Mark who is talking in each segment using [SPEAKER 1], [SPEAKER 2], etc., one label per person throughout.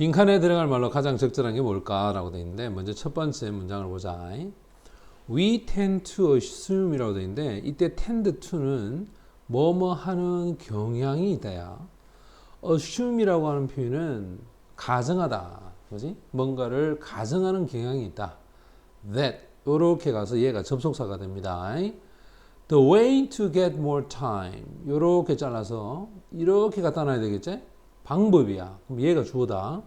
[SPEAKER 1] 빈칸에 들어갈 말로 가장 적절한 게 뭘까라고 되어 있는데 먼저 첫 번째 문장을 보자. We tend to assume이라고 되어 있는데 이때 tend to는 뭐뭐 하는 경향이 있다야. assume이라고 하는 표현은 가정하다. 뭐지? 뭔가를 가정하는 경향이 있다. that 요렇게 가서 얘가 접속사가 됩니다. The way to get more time 요렇게 잘라서 이렇게 갖다 놔야 되겠지? 방법이야. 그럼 얘가 주어다.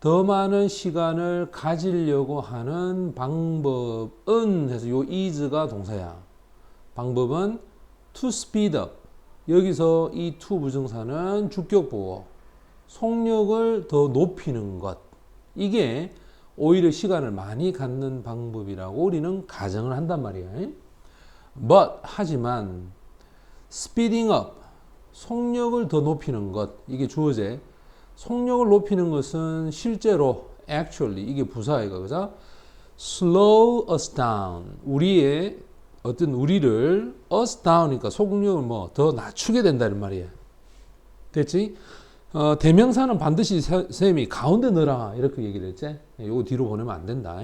[SPEAKER 1] 더 많은 시간을 가지려고 하는 방법은 해서 요 is가 동사야. 방법은 to speed up. 여기서 이 to 부정사는 주격 보호. 속력을 더 높이는 것. 이게 오히려 시간을 많이 갖는 방법이라고 우리는 가정을 한단 말이야. But 하지만 speeding up 속력을 더 높이는 것 이게 주어제. 속력을 높이는 것은 실제로 actually 이게 부사이가 그죠? slow us down 우리의 어떤 우리를 us down이니까 속력을 뭐 더 낮추게 된다는 말이에요. 됐지? 어, 대명사는 반드시 세- 쌤이 가운데 넣어라 이렇게 얘기를 했지. 요거 뒤로 보내면 안 된다.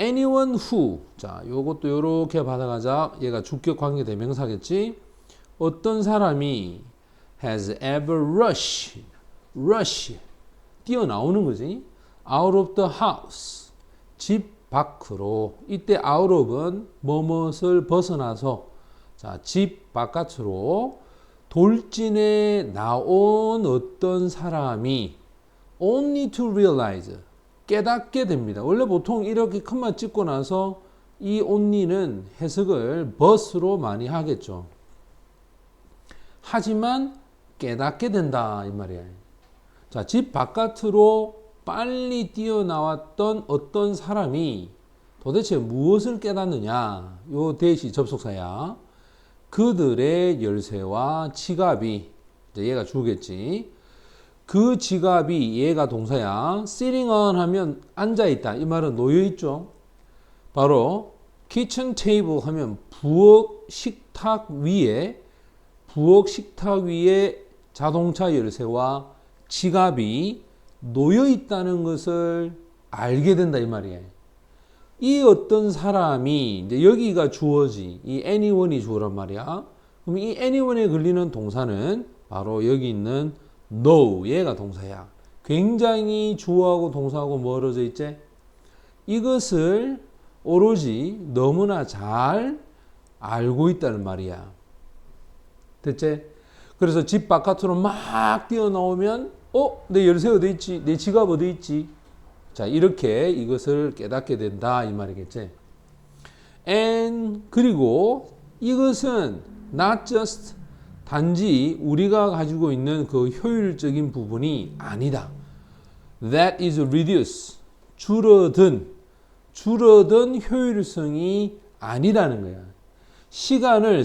[SPEAKER 1] anyone who 자 요것도 요렇게 받아가자 얘가 주격 관계 대명사겠지. 어떤 사람이 has ever rush rush 뛰어나오는 거지. out of the house 집 밖으로 이때 out of은 뭐뭇을 벗어나서 자 집 바깥으로 돌진에 나온 어떤 사람이 only to realize 깨닫게 됩니다. 원래 보통 이렇게 큰말 찍고 나서 이 only는 해석을 but으로 많이 하겠죠. 하지만 깨닫게 된다 이 말이야. 자, 집 바깥으로 빨리 뛰어나왔던 어떤 사람이 도대체 무엇을 깨닫느냐? 요 대시 접속사야. 그들의 열쇠와 지갑이 이제 얘가 주겠지. 그 지갑이 얘가 동사야. sitting on 하면 앉아 있다. 이 말은 놓여 있죠. 바로 kitchen table 하면 부엌 식탁 위에 부엌 식탁 위에 자동차 열쇠와 지갑이 놓여 있다는 것을 알게 된다 이 말이에요. 이 어떤 사람이 이제 여기가 주어지 이 anyone이 주어란 말이야. 그럼 이 anyone에 걸리는 동사는 바로 여기 있는 know 얘가 동사야. 굉장히 주어하고 동사하고 멀어져 있지. 이것을 오로지 너무나 잘 알고 있다는 말이야. 됐지? 그래서 집 바깥으로 막 뛰어나오면 어? 내 열쇠 어디 있지? 내 지갑 어디 있지? 자, 이렇게 이것을 깨닫게 된다 이 말이겠지. And 그리고 이것은 not just 단지 우리가 가지고 있는 그 효율적인 부분이 아니다. That is reduce 줄어든 줄어든 효율성이 아니라는 거야. 시간을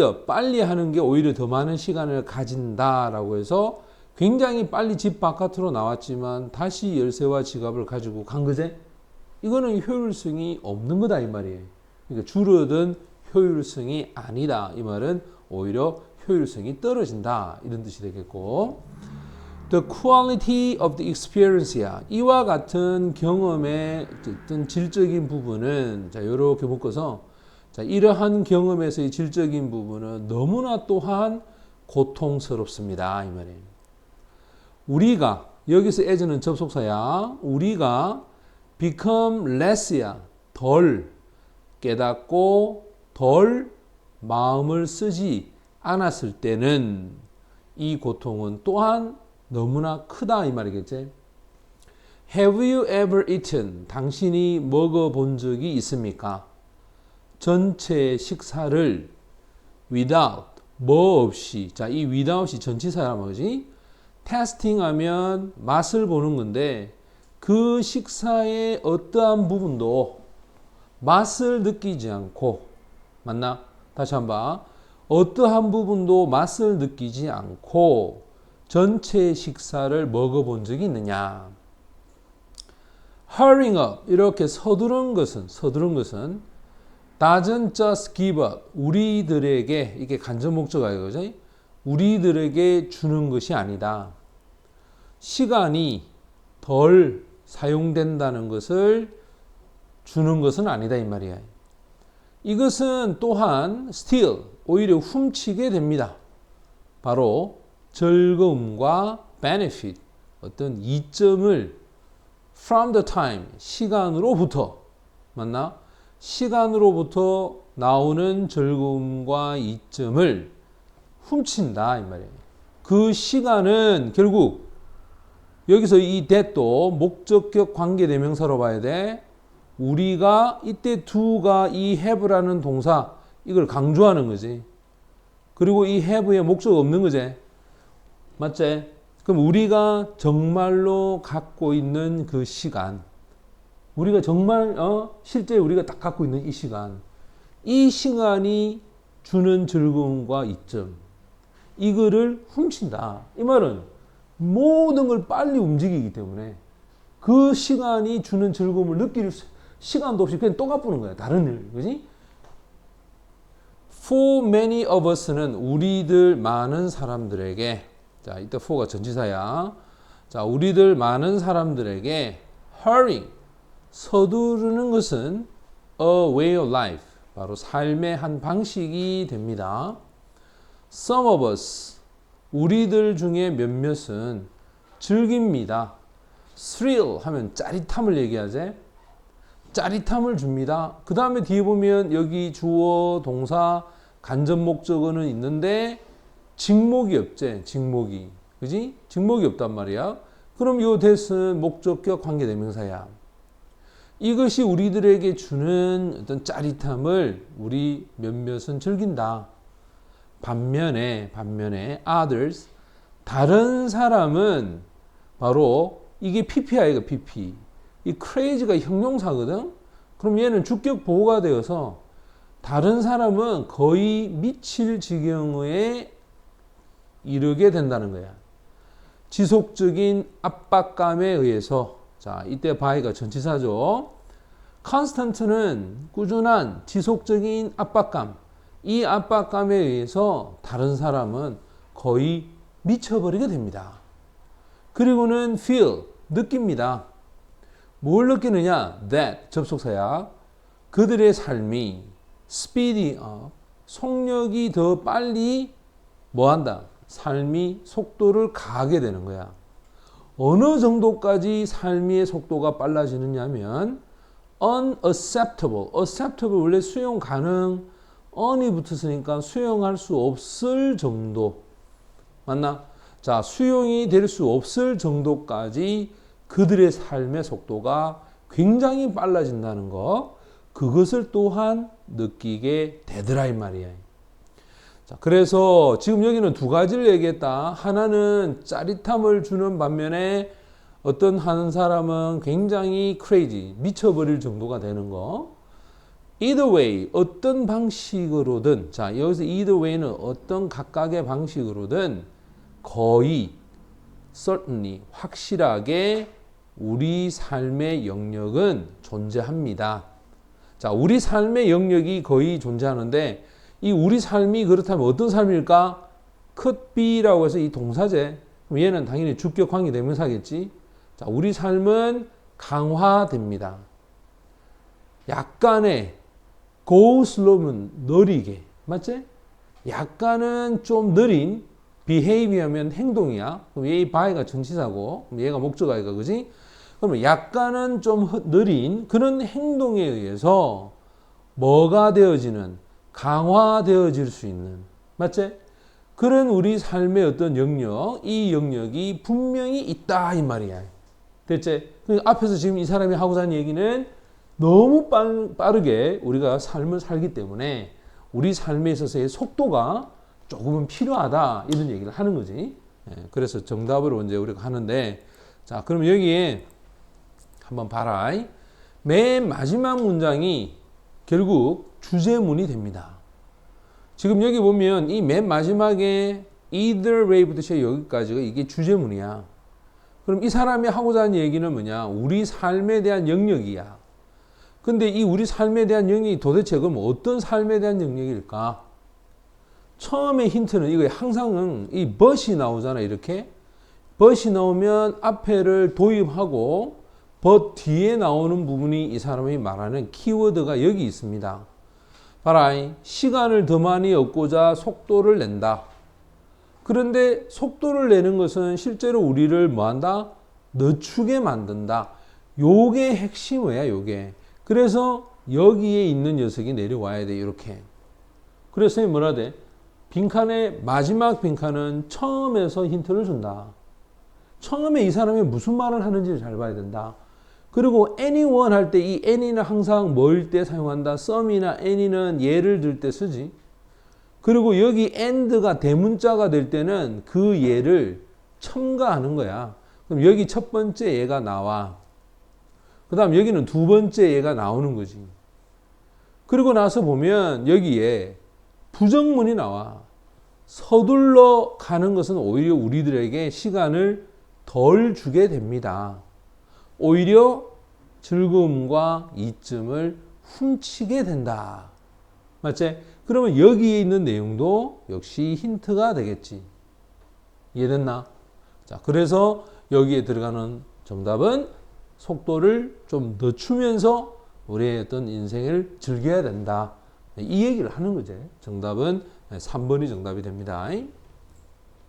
[SPEAKER 1] up 빨리 하는 게 오히려 더 많은 시간을 가진다라고 해서 굉장히 빨리 집 바깥으로 나왔지만 다시 열쇠와 지갑을 가지고 간 거지? 이거는 효율성이 없는 거다 이 말이에요. 그러니까 줄어든 효율성이 아니다. 이 말은 오히려 효율성이 떨어진다 이런 뜻이 되겠고 The quality of the experience야. 이와 같은 경험의 어떤 질적인 부분은 자 이렇게 묶어서 자 이러한 경험에서의 질적인 부분은 너무나 또한 고통스럽습니다 이 말이에요. 우리가 여기서 as는 접속사야. 우리가 become less야. 덜 깨닫고 덜 마음을 쓰지 않았을 때는 이 고통은 또한 너무나 크다 이 말이겠지. Have you ever eaten? 당신이 먹어본 적이 있습니까? 전체 식사를 without 뭐 없이 자 이 without이 전치사야 뭐지? 테스팅 하면 맛을 보는 건데 그 식사의 어떠한 부분도 맛을 느끼지 않고 맞나? 다시 한번 어떠한 부분도 맛을 느끼지 않고 전체 식사를 먹어본 적이 있느냐? hurrying up 이렇게 서두른 것은 서두른 것은 doesn't just give up 우리들에게 이게 간접 목적어예요, 그죠? 우리들에게 주는 것이 아니다. 시간이 덜 사용된다는 것을 주는 것은 아니다 이 말이야. 이것은 또한 still 오히려 훔치게 됩니다. 바로 즐거움과 benefit 어떤 이점을 from the time 시간으로부터 맞나? 시간으로부터 나오는 즐거움과 이점을 훔친다 이 말이에요. 그 시간은 결국 여기서 이 that도 목적격 관계 대명사로 봐야 돼. 우리가 이때 do가 이 have라는 동사 이걸 강조하는 거지. 그리고 이 have에 목적 없는 거지. 맞지? 그럼 우리가 정말로 갖고 있는 그 시간, 우리가 정말 어 실제 우리가 딱 갖고 있는 이 시간, 이 시간이 주는 즐거움과 이점, 이거를 훔친다. 이 말은 모든 걸 빨리 움직이기 때문에 그 시간이 주는 즐거움을 느낄 시간도 없이 그냥 또 갚는 거야. 다른 일, 그지? For many of us는 우리들 많은 사람들에게 자, 이때 for가 전치사야. 자, 우리들 많은 사람들에게 hurry 서두르는 것은 a way of life 바로 삶의 한 방식이 됩니다. Some of us 우리들 중에 몇몇은 즐깁니다. thrill 하면 짜릿함을 얘기하지. 짜릿함을 줍니다. 그 다음에 뒤에 보면 여기 주어, 동사, 간접 목적어는 있는데 직목이 없지. 직목이. 그지? 직목이 없단 말이야. 그럼 요 대은 목적격 관계대명사야. 이것이 우리들에게 주는 어떤 짜릿함을 우리 몇몇은 즐긴다. 반면에 반면에 others 다른 사람은 바로 이게 PPI가 PP. 이 crazy가 형용사거든. 그럼 얘는 주격 보호가 되어서 다른 사람은 거의 미칠 지경에 이르게 된다는 거야. 지속적인 압박감에 의해서 자, 이때 바이가 전치사죠. constant는 꾸준한 지속적인 압박감. 이 압박감에 의해서 다른 사람은 거의 미쳐버리게 됩니다. 그리고는 feel, 느낍니다. 뭘 느끼느냐? that, 접속사야. 그들의 삶이 speedy up, 속력이 더 빨리 뭐 한다? 삶이 속도를 가하게 되는 거야. 어느 정도까지 삶의 속도가 빨라지느냐면 unacceptable, acceptable 원래 수용 가능, on이 붙었으니까 수용할 수 없을 정도 맞나? 자 수용이 될 수 없을 정도까지 그들의 삶의 속도가 굉장히 빨라진다는 거 그것을 또한 느끼게 되더라 이 말이야. 자, 그래서 지금 여기는 두 가지를 얘기했다. 하나는 짜릿함을 주는 반면에 어떤 한 사람은 굉장히 crazy, 미쳐버릴 정도가 되는 거. either way, 어떤 방식으로든, 자, 여기서 either way는 어떤 각각의 방식으로든 거의 certainly, 확실하게 우리 삶의 영역은 존재합니다. 자, 우리 삶의 영역이 거의 존재하는데 이 우리 삶이 그렇다면 어떤 삶일까? could be라고 해서 이 동사제. 그럼 얘는 당연히 주격 관계 대명사겠지. 자, 우리 삶은 강화됩니다. 약간의 go slow면 느리게. 맞지? 약간은 좀 느린 behavior면 행동이야. 그럼 얘 by가 전치사고, 얘가 목적어이가 그지? 그러면 약간은 좀 느린 그런 행동에 의해서 뭐가 되어지는 강화되어질 수 있는 맞지? 그런 우리 삶의 어떤 영역, 이 영역이 분명히 있다 이 말이야. 됐지? 그 앞에서 지금 이 사람이 하고자 하는 얘기는 너무 빠르게 우리가 삶을 살기 때문에 우리 삶에 있어서의 속도가 조금은 필요하다 이런 얘기를 하는 거지. 예, 그래서 정답으로 이제 우리가 하는데 자 그럼 여기에 한번 봐라. 맨 마지막 문장이 결국 주제문이 됩니다. 지금 여기 보면 이 맨 마지막에 either way부터 시작 여기까지가 이게 주제문이야. 그럼 이 사람이 하고자 하는 얘기는 뭐냐? 우리 삶에 대한 영역이야. 근데 이 우리 삶에 대한 영역이 도대체 그럼 어떤 삶에 대한 영역일까? 처음에 힌트는 이거 항상은 이 but이 나오잖아, 이렇게. 벗이 나오면 앞에를 도입하고 벗 뒤에 나오는 부분이 이 사람이 말하는 키워드가 여기 있습니다. 봐라. 시간을 더 많이 얻고자 속도를 낸다. 그런데 속도를 내는 것은 실제로 우리를 뭐한다? 늦추게 만든다. 요게 핵심이야, 요게. 그래서 여기에 있는 녀석이 내려와야 돼, 이렇게. 그래서 뭐라 돼? 빈칸의 마지막 빈칸은 처음에서 힌트를 준다. 처음에 이 사람이 무슨 말을 하는지를 잘 봐야 된다. 그리고 anyone 할 때 이 any는 항상 뭘 때 사용한다. some이나 any는 예를 들 때 쓰지. 그리고 여기 and가 대문자가 될 때는 그 예를 첨가하는 거야. 그럼 여기 첫 번째 예가 나와. 그 다음 여기는 두 번째 예가 나오는 거지. 그리고 나서 보면 여기에 부정문이 나와. 서둘러 가는 것은 오히려 우리들에게 시간을 덜 주게 됩니다. 오히려 즐거움과 이쯤을 훔치게 된다. 맞지? 그러면 여기에 있는 내용도 역시 힌트가 되겠지. 이해됐나? 자, 그래서 여기에 들어가는 정답은 속도를 좀 늦추면서 우리의 어떤 인생을 즐겨야 된다. 이 얘기를 하는 거지. 정답은 3번이 정답이 됩니다.